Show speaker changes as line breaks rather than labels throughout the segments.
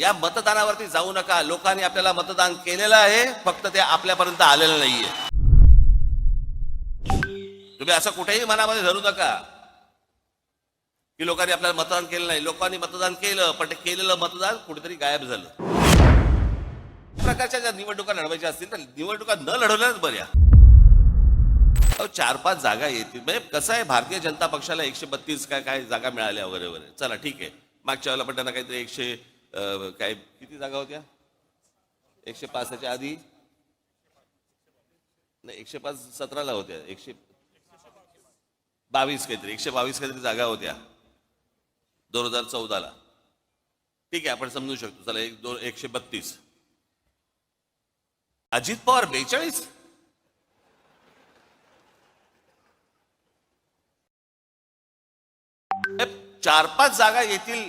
या मतदानावरती जाऊ नका. लोकांनी आपल्याला मतदान केलेलं आहे. फक्त ते आपल्यापर्यंत आलेलं नाहीये. तुम्ही असं कुठेही मनामध्ये धरू नका. की लोकांनी आपल्याला मतदान केलं नाही. लोकांनी मतदान केलं पण ते केलेलं मतदान कुठेतरी गायब झालं. प्रकारच्या ज्या निवडणुका लढवायच्या असतील तर निवडणुका न लढवल्याच बऱ्या. अहो, चार पाच जागा येतील. म्हणजे कसं आहे भारतीय जनता पक्षाला एकशे बत्तीस काय काय जागा मिळाल्या वगैरे वगैरे. चला ठीक आहे. मागच्या वेळेला पण त्यांना काहीतरी एकशे काय किती जागा होत्या? एकशे पाचच्या आधी? नाही एकशे पाच सतराला होत्या. एकशे बावीस काहीतरी एकशे बावीस काहीतरी जागा होत्या. दोन हजार चौदाला. ठीक आहे आपण समजू शकतो. चला एक दोन एकशे बत्तीस. अजित पवार बेचाळीस? चार पाच जागा येतील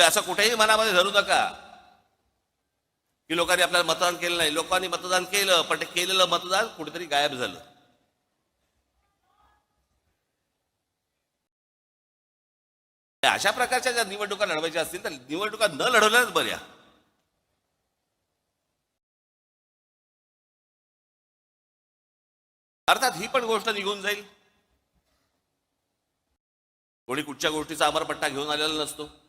तुम्ही असं कुठेही मनामध्ये धरू नका. की लोकांनी आपल्याला मतदान केलं नाही. लोकांनी मतदान केलं पण ते केलेलं मतदान कुठेतरी गायब झालं. अशा प्रकारच्या ज्या निवडणुका लढवायच्या असतील तर निवडणुका न लढवल्याच बऱ्या. अर्थात ही पण गोष्ट निघून जाईल. कोणी कुठच्या गोष्टीचा अमरपट्टा घेऊन आलेला नसतो.